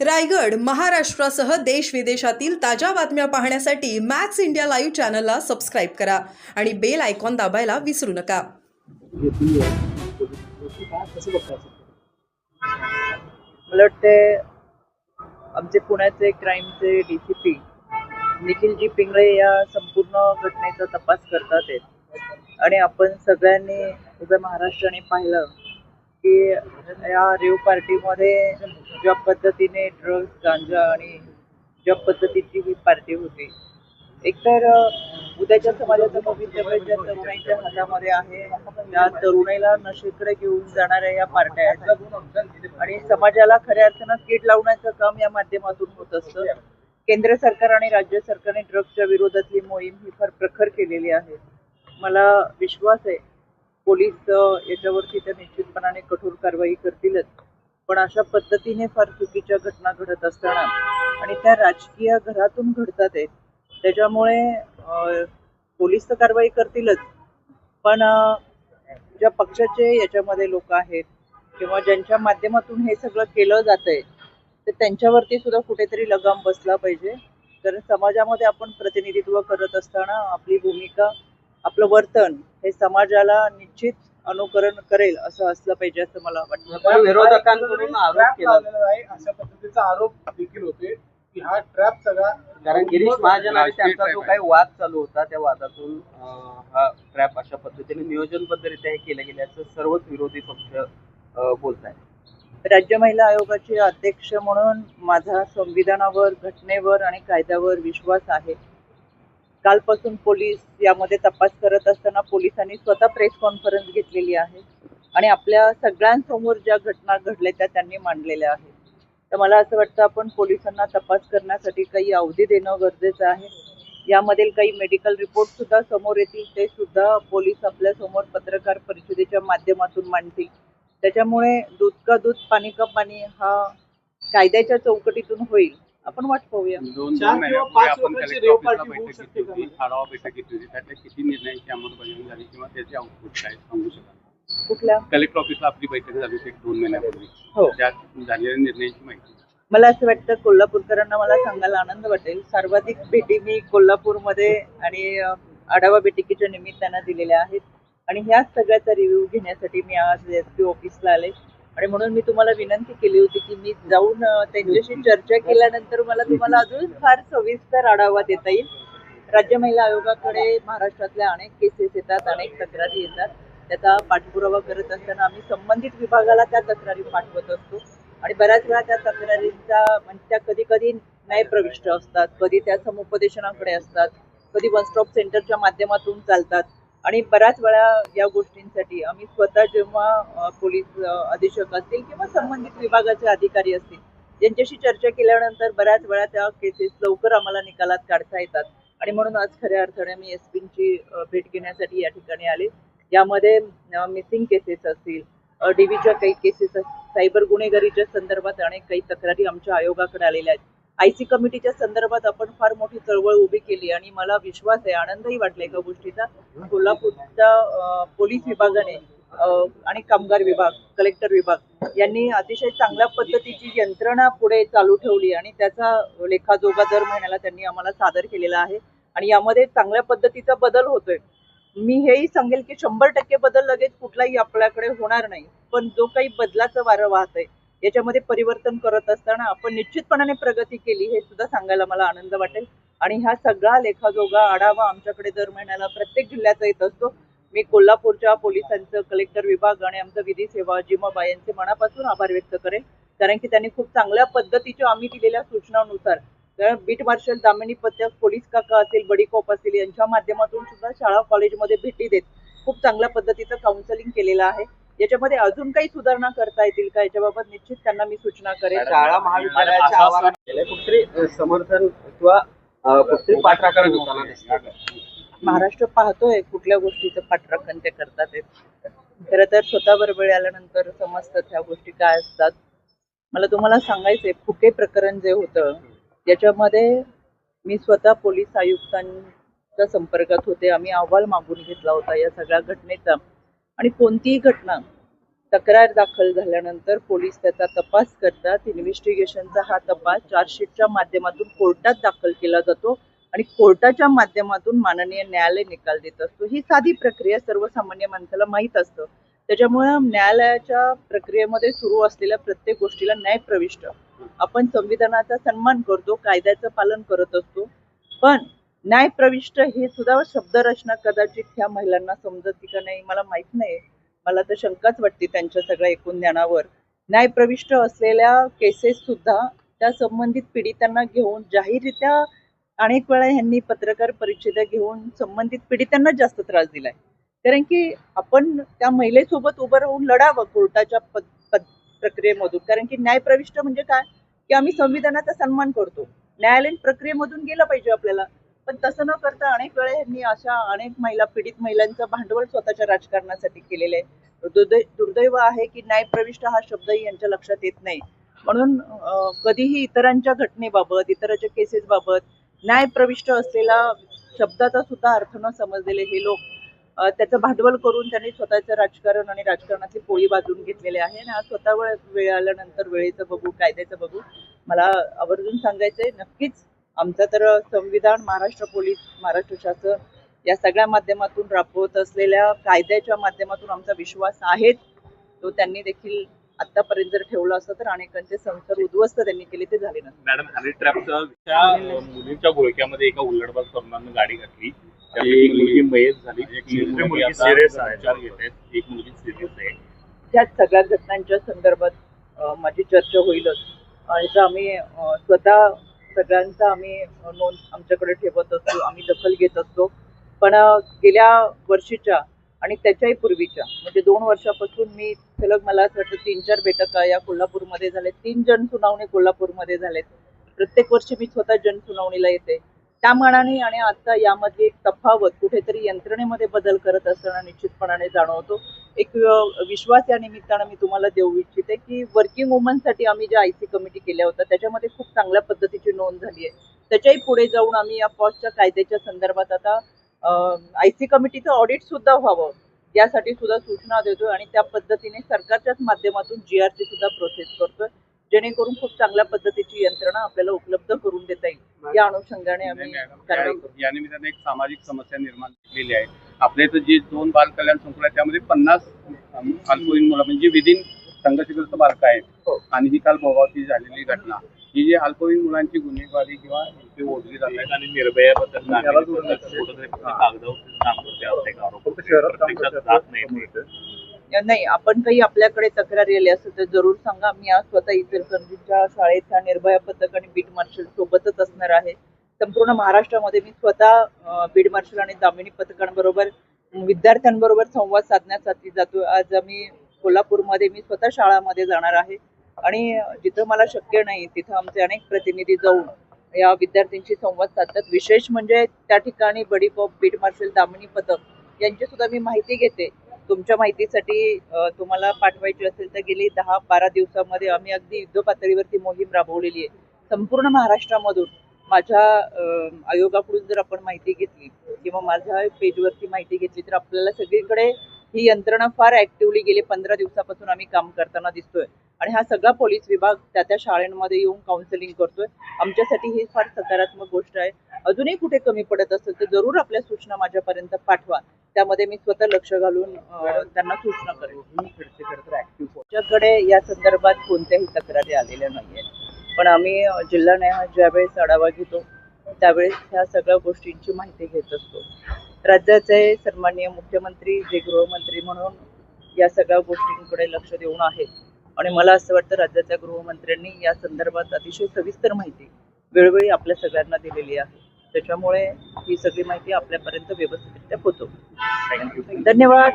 रायगड महाराष्ट्रासह देश विदेशातील ताज्या बातम्या पाहण्यासाठी मॅक्स इंडिया लाईव्ह चॅनलला सबस्क्राईब करा आणि बेल आयकॉन दाबायला विसरू नका. मला वाटते आमचे पुण्याचे क्राईमचे D C P Nikhilji Pingale या संपूर्ण घटनेचा तपास करतात आणि आपण सगळ्यांनी उभ्या महाराष्ट्राने पाहिलं की या रेव पार्टीमध्ये ज्या पद्धतीने ड्रग्ज गांजा आणि ज्या पद्धतीची ही पार्टी होती. एकतर उद्याच्या समाजाचं भवितव्य ज्या तरुणाईच्या हातामध्ये आहे. त्या तरुणाईला नशेकडे घेऊन जाणाऱ्या या पार्ट्या आहेत. आणि समाजाला खऱ्या अर्थानं कीड लावण्याचं काम या माध्यमातून होत असतं. केंद्र सरकार आणि राज्य सरकारने ड्रग्जच्या विरोधातली मोहीम ही फार प्रखर केलेली आहे. मला विश्वास आहे पोलीस याच्यावरती तर निश्चितपणाने कठोर कारवाई करतीलच. पण अशा पद्धतीने फार चुकीच्या घटना घडत असताना आणि त्या राजकीय घरातून घडतात आहेत त्याच्यामुळे पोलीस तर कारवाई करतीलच. पण ज्या पक्षाचे याच्यामध्ये लोक आहेत किंवा ज्यांच्या माध्यमातून हे सगळं केलं जातंय तर त्यांच्यावरती सुद्धा कुठेतरी लगाम बसला पाहिजे. कारण समाजामध्ये आपण प्रतिनिधित्व करत असताना आपली भूमिका आपलं वर्तन हे समाजाला निश्चित अनुकरण करेल असं असलं पाहिजे असं मला वाटतं. विरोधकांकडून आरोप केला. आहे अशा पद्धतीचा आरोप देखील होते की हा ट्रॅप सगळा कारण गिरीश महाजन आणि त्यांचा जो काही वाद चालू होता त्या वादातून हा ट्रॅप अशा पद्धतीने नियोजनबद्धरित्या हे केलं गेल्याचं सर्वच विरोधी पक्ष बोलत आहेत राज्य महिला आयोगाचे अध्यक्ष म्हणून माझा संविधानावर घटनेवर आणि कायद्यावर विश्वास आहे. कालपासून पोलीस यामध्ये तपास करत असताना पोलिसांनी स्वतः प्रेस कॉन्फरन्स घेतलेली आहे आणि आपल्या सगळ्यांसमोर ज्या घटना घडल्या त्या त्यांनी मांडलेल्या आहेत. तर मला असं वाटतं आपण पोलिसांना तपास करण्यासाठी काही अवधी देणं गरजेचं आहे. यामधील काही मेडिकल रिपोर्ट सुद्धा समोर येतील. ते सुद्धा पोलीस आपल्यासमोर पत्रकार परिषदेच्या माध्यमातून मांडतील. त्याच्यामुळे दूध का दूध पाणी का पाणी हा कायद्याच्या चौकटीतून होईल. आपण वाट पाहूया. दोन चार दोन किंवा महिन्यापूर्वी पाच आपण लोकांची कलेक्टर रेव ऑफिसला पार्टी होऊ बैठक शकते घेतली का? होती. आढावा बैठक घेतली होती. त्यातल्या किती निर्णयांची अंमलबजावणी झाली किंवा त्याचे आउटपुट काय सांगू शकाल? कुठल्या? कलेक्टर ऑफिसला आपली बैठक झाली होती एक दोन महिन्यापूर्वी. हो. त्यात झालेल्या निर्णयांची माहिती. मला असं वाटतं कोल्हापूरकरांना मला सांगायला आनंद वाटेल. सर्वाधिक भेटी मी कोल्हापूरमध्ये आणि अ, आढावा बैठकीच्या निमित्तानं दिलेल्या आहेत. आणि ह्या सगळ्याचा रिव्ह्यू घेण्यासाठी मी आज एस पी ऑफिसला आले. आणि म्हणून मी तुम्हाला विनंती केली होती की मी जाऊन त्यांच्याशी चर्चा केल्यानंतर मला तुम्हाला अजून फार सविस्तर आढावा देता येईल. राज्य महिला आयोगाकडे महाराष्ट्रातल्या अनेक केसेस येतात अनेक तक्रारी येतात. त्याचा पाठपुरावा करत असताना आम्ही संबंधित विभागाला त्या तक्रारी पाठवत असतो. आणि बऱ्याच वेळा त्या तक्रारींचा म्हणजे त्या कधी कधी न्यायप्रविष्ट असतात कधी त्या समुपदेशनाकडे असतात कधी वन स्टॉप सेंटरच्या माध्यमातून चालतात. आणि बऱ्याच वेळा या गोष्टींसाठी आम्ही स्वतः जेव्हा पोलीस अधीक्षक असतील किंवा संबंधित विभागाचे अधिकारी असतील यांच्याशी चर्चा केल्यानंतर बऱ्याच वेळा त्या केसेस लवकर आम्हाला निकालात काढता येतात. आणि म्हणून आज खऱ्या अर्थाने मी एस पींची भेट घेण्यासाठी या ठिकाणी आले. यामध्ये मिसिंग केसेस असतील डीबीच्या काही केसेस सायबर गुन्हेगारीच्या संदर्भात अनेक काही तक्रारी आमच्या आयोगाकडे आलेल्या आहेत. आय सी कमिटीच्या संदर्भात आपण फार मोठी चळवळ उभी केली आणि मला विश्वास आहे आनंदही वाटला एका गोष्टीचा. कोल्हापूरच्या पोलीस विभागाने आणि कामगार विभाग कलेक्टर विभाग यांनी अतिशय चांगल्या पद्धतीची यंत्रणा पुढे चालू ठेवली आणि त्याचा लेखाजोखा दर महिन्याला त्यांनी आम्हाला सादर केलेला आहे आणि यामध्ये चांगल्या पद्धतीचा बदल होतोय. मी हेही सांगेल की शंभर टक्के बदल लगेच कुठलाही आपल्याकडे होणार नाही पण जो काही बदलाचं वारं वाहत आहे याच्यामध्ये परिवर्तन करत असताना आपण निश्चितपणाने प्रगती केली हे सुद्धा सांगायला मला आनंद वाटेल. आणि हा सगळा लेखाजोगा आढावा आमच्याकडे दर महिन्याला प्रत्येक जिल्ह्याचा येत असतो. मी कोल्हापूरच्या पोलिसांचं कलेक्टर विभाग आणि आमचं विधी सेवा जिमाबा यांचे मनापासून आभार व्यक्त करेन. कारण की त्यांनी खूप चांगल्या पद्धतीच्या आम्ही दिलेल्या सूचनानुसार कारण बीट मार्शल दामिनी पथक पोलीस काका असेल बडी कॉप असेल यांच्या माध्यमातून सुद्धा शाळा कॉलेजमध्ये भेटी देत खूप चांगल्या पद्धतीचं काउन्सिलिंग केलेलं आहे. याच्यामध्ये अजून काही सुधारणा करता येतील का? याच्याबाबत निश्चित त्यांना मी सूचना करेन. शाळा महाविद्यालयाच्या आवारात. कुठतरी समर्थन किंवा अं, कुठतरी पाठराखण होताना दिसतं महाराष्ट्र पाहतोय कुठल्या गोष्टीचं पाठराखण ते करतात. खरं तर स्वतःवर वेळ आल्यानंतर समजतात ह्या गोष्टी काय असतात. मला तुम्हाला सांगायचंय फुके प्रकरण जे होतं त्याच्यामध्ये मी स्वतः पोलीस आयुक्तांच्या संपर्कात होते. आम्ही अहवाल मागून घेतला होता या सगळ्या घटनेचा. आणि कोणतीही घटना तक्रार दाखल झाल्यानंतर पोलीस त्याचा तपास करतात. इन्व्हेस्टिगेशनचा हा तपास चार्जशीटच्या माध्यमातून कोर्टात दाखल केला जातो आणि कोर्टाच्या माध्यमातून माननीय न्यायालय निकाल देत असतो. ही साधी प्रक्रिया सर्वसामान्य माणसाला माहीत असतं. त्याच्यामुळं न्यायालयाच्या प्रक्रियेमध्ये सुरू असलेल्या प्रत्येक गोष्टीला न्याय प्रविष्ट. आपण संविधानाचा सन्मान करतो कायद्याचं पालन करत असतो. पण न्यायप्रविष्ट हे सुद्धा शब्दरचना कदाचित ह्या महिलांना समजत का नाही मला माहीत नाही. मला तर शंकाच वाटते त्यांच्या सगळ्या एकूण ज्ञानावर. न्यायप्रविष्ट असलेल्या केसेस सुद्धा त्या संबंधित पीडितांना घेऊन जाहीररित्या अनेक वेळा ह्यांनी पत्रकार परिषदा घेऊन संबंधित पीडितांना जास्त त्रास दिलाय. कारण की आपण त्या महिलेसोबत उभं राहून लढावं कोर्टाच्या पद, प्रक्रियेमधून. कारण की न्यायप्रविष्ट म्हणजे काय? की आम्ही संविधानाचा सन्मान करतो. न्यायालयीन प्रक्रियेमधून गेलं पाहिजे आपल्याला. पण तसं न करता अनेक वेळा यांनी अशा अनेक महिला पीडित महिलांचं भांडवल स्वतःच्या राजकारणासाठी केलेलं आहे. दुर्दै दुर्दैव आहे की न्यायप्रविष्ट हा शब्दही यांच्या लक्षात येत नाही. म्हणून कधीही इतरांच्या घटनेबाबत इतरांच्या केसेस बाबत न्यायप्रविष्ट असलेला शब्दाचा सुद्धा अर्थ न समजलेले हे लोक त्याचं भांडवल करून त्यांनी स्वतःचं राजकारण आणि राजकारणातली पोळी बाजून घेतलेले आहे. आणि आज स्वतः वेळ वेळ आल्यानंतर वेळेचं बघू कायद्याचं बघू. मला आवर्जून सांगायचंय नक्कीच आमचा तर संविधान महाराष्ट्र पोलीस महाराष्ट्र शासन या सगळ्या माध्यमातून राबवत असलेल्या कायद्याच्या माध्यमातून आमचा विश्वास आहे. तो त्यांनी देखील आतापर्यंत जर ठेवला असतं तर अनेकांचे संसार उद्ध्वस्त त्यांनी केले ते झाले नसते. मॅडम हॅरी ट्रॅपच्या मुलीच्या घोळक्यामध्ये एका उल्लडबाज तरुणानं गाडी घातली. एक मुलगी मयत झाली. एक मुलगी घेत आहेत. एक मुलगी सिरियस आहे. त्याच सगळ्या घटनांच्या संदर्भात माझी चर्चा होईलच. आणि आम्ही स्वतः सगळ्यांचा आम्ही नोंद आमच्याकडे ठेवत असतो आम्ही दखल घेत असतो. पण गेल्या वर्षीच्या आणि त्याच्याही पूर्वीच्या म्हणजे दोन वर्षापासून मी सलग मला असं वाटतं तीन चार बैठका या कोल्हापूरमध्ये झाल्या तीन जनसुनावणी कोल्हापूरमध्ये झालेत. प्रत्येक वर्षी मी स्वतः जन सुनावणीला येते. त्या मानाने आणि आता यामध्ये एक तफावत कुठेतरी यंत्रणेमध्ये बदल करत असताना निश्चितपणाने जाणवतो. एक विश्वास या निमित्तानं मी तुम्हाला देऊ इच्छिते की वर्किंग वुमनसाठी आम्ही ज्या आय सी कमिटी केल्या होत्या त्याच्यामध्ये खूप चांगल्या पद्धतीची नोंद झाली आहे. त्याच्याही पुढे जाऊन आम्ही या पॉस्टच्या कायद्याच्या संदर्भात आता आय सी कमिटीचं ऑडिट सुद्धा व्हावं यासाठी सुद्धा सूचना देतोय आणि त्या पद्धतीने सरकारच्याच माध्यमातून जी आर सुद्धा प्रोसेस करतोय. जेणेकरून खूप चांगल्या पद्धतीची यंत्रणा आपल्याला उपलब्ध करून देता येईल. या अनुषंगाने आम्ही कारवाई करू. या निमित्ताने एक सामाजिक समस्या निर्माण झालेली आहे. आपल्या इथं जे दोन बाल कल्याण संकुल आहे त्यामध्ये पन्नास अल्पवयीन मुलं म्हणजे विदिन संघर्षग्रस्त बालकं आहेत. हो. आणि ही काल भोगावती झालेली घटना. ही जी अल्पवयीन मुलांची गुन्हेगारी किंवा इथे ओढली जात आहेत आणि निर्भयाबद्दल कागदावरतीच काम करते आरोप प्रत्यक्षात जात नाही. ते. नाही आपण काही आपल्याकडे तक्रारी आली असेल तर जरूर सांगा. मी आज स्वतः इचलकरंजीच्या शाळेच्या निर्भया पथक आणि बीट मार्शल सोबतच असणार आहे. संपूर्ण महाराष्ट्रामध्ये मी स्वतः बीड मार्शल आणि दामिनी पथकांबरोबर विद्यार्थ्यांबरोबर संवाद साधण्यासाठी जातो. आज आम्ही कोल्हापूरमध्ये मी स्वतः शाळामध्ये जाणार आहे. आणि जिथं मला शक्य नाही तिथं आमचे अनेक प्रतिनिधी जाऊन या विद्यार्थ्यांशी संवाद साधतात. विशेष म्हणजे त्या ठिकाणी buddy cop beat marshal Damini पथक यांची सुद्धा मी माहिती घेते. तुमच्या माहितीसाठी तुम्हाला पाठवायची असेल तर गेली दहा बारा दिवसामध्ये आम्ही अगदी युद्ध पातळीवरती मोहीम राबवलेली आहे. संपूर्ण महाराष्ट्रामधून माझ्या आयोगाकडून जर आपण माहिती घेतली किंवा माझ्या पेजवरती माहिती घेतली तर आपल्याला सगळीकडे ही यंत्रणा फार ऍक्टिव्हली गेले पंधरा दिवसापासून आम्ही काम करताना दिसतोय. आणि हा सगळा पोलीस विभाग त्या त्या शाळांमध्ये येऊन काउन्सिलिंग करतोय. आमच्यासाठी ही फार सकारात्मक गोष्ट आहे. अजूनही कुठे कमी पडत असेल तर जरूर आपल्या सूचना माझ्यापर्यंत पाठवा. त्यामध्ये मी स्वतः लक्ष घालून त्यांना सूचना करेन. आमच्याकडे या संदर्भात कोणत्याही तक्रारी आलेल्या नाहीयेत. पण आम्ही जिल्हा न्याय ज्यावेळेस आढावा घेतो त्यावेळेस ह्या सगळ्या गोष्टींची माहिती घेत असतो. राज्याचे सन्माननीय मुख्यमंत्री जे गृहमंत्री म्हणून या सगळ्या गोष्टींकडे लक्ष देऊन आहेत. आणि मला असं वाटतं राज्याच्या गृहमंत्र्यांनी या संदर्भात अतिशय सविस्तर माहिती वेळोवेळी आपल्या सगळ्यांना दिलेली आहे. त्याच्यामुळे ही सगळी माहिती आपल्यापर्यंत व्यवस्थितरित्या पोहोचवतो धन्यवाद.